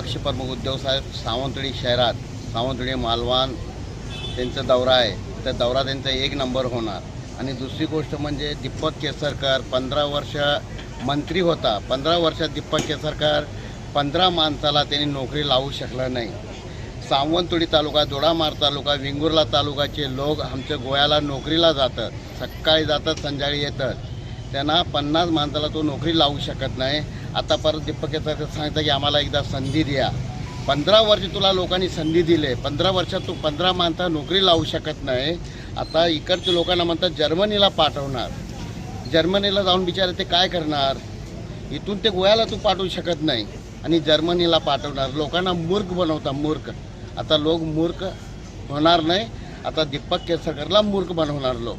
पक्षप्रमुख उद्धवसाहेब सावंतवाडी शहरात सावंतवाडी मालवण त्यांचा दौरा आहे. तर दौरा त्यांचा एक नंबर होणार. आणि दुसरी गोष्ट म्हणजे दीपक केसरकर पंधरा वर्ष मंत्री होता. पंधरा वर्षात दीपक केसरकर पंधरा माणसाला त्यांनी नोकरी लावू शकला नाही. सावंतवाडी तालुका दोडामार तालुका विंगुर्ला तालुकाचे लोक आमच्या गोव्याला नोकरीला जातात. सकाळी जातात संध्याकाळी येतात. त्यांना पन्नास माणसाला तो नोकरी लावू शकत नाही. आता परत दीपक येतात सांगतं की आम्हाला एकदा संधी द्या. पंधरा वर्ष तुला लोकांनी संधी दिले. पंधरा वर्षात तू पंधरा माणसा नोकरी लावू शकत नाही. आता इकडच्या लोकांना म्हणतात जर्मनीला पाठवणार. जर्मनीला जाऊन बिचारे ते काय करणार? इथून ते गोव्याला तू पाठवू शकत नाही. आणि जर्मनीला पाठवणार. लोकांना मूर्ख बनवता मूर्ख. आता लोक मूर्ख होणार नाही. आता दीपक केसरकरला मूर्ख बनवणार लोक.